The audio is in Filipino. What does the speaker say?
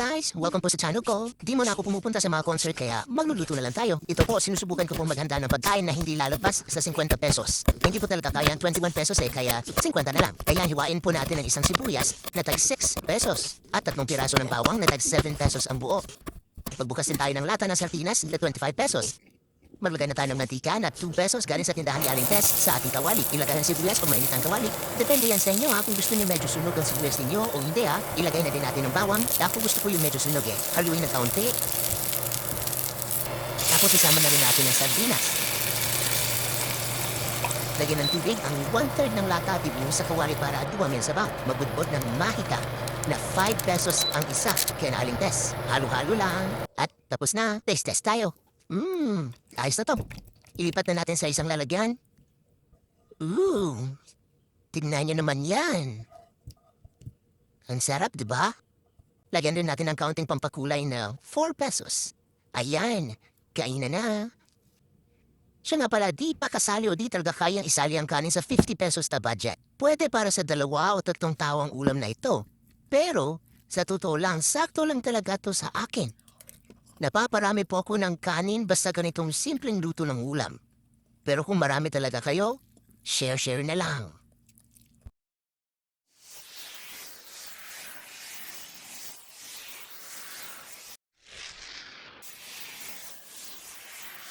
guys! Welcome po sa channel ko. Di mo na ako pumupunta sa mga concert kaya magluluto na lang tayo. Ito po, sinusubukan ko pong maghanda ng pagkain na hindi lalabas sa 50 pesos. Hindi ko talaga kaya ang 21 pesos eh, kaya 50 na lang. Kaya hiwain po natin ang isang sibuyas na tag 6 pesos at tatlong piraso ng bawang na tag 7 pesos ang buo. Pagbukas din tayo ng lata ng sardinas na 25 pesos. Maglagay na tayo ng mantika na 2 pesos galing sa tindahan ni Aling Tess sa ating kawali. Ilagay ang sibuyas pag mainit ang kawali. Depende yan sa inyo ha kung gusto niyo medyo sunog ang sibuyas ninyo o hindi ha. Ilagay na din natin ng bawang. Ako gusto ko yung medyo sunog eh. Haluin ng kaunti. Tapos isama na rin natin ang sardinas. Lagyan ng tubig ang one-third ng lata at sa kawali para duwami ang sabaw. Magbudbod ng mahika na 5 pesos ang isa kaya na Aling Tess. Halo-halo lang. At tapos na, taste test tayo. Mmm, ayos na to. Ilipat na natin sa isang lalagyan. Ooh, tignan niyo naman yan. Ang sarap, di ba? Lagyan din natin ng kaunting pampakulay na 4 pesos. Ayan, kainan na. Siya nga pala, di pa kasali o di talaga kayang isali ang kanin sa 50 pesos na budget. Pwede para sa dalawa o tatlong tao ang ulam na ito. Pero, sa totoo lang, sakto lang talaga to sa akin. Napaparami po ako ng kanin basta ganitong simpleng luto ng ulam. Pero kung marami talaga kayo, share-share na lang.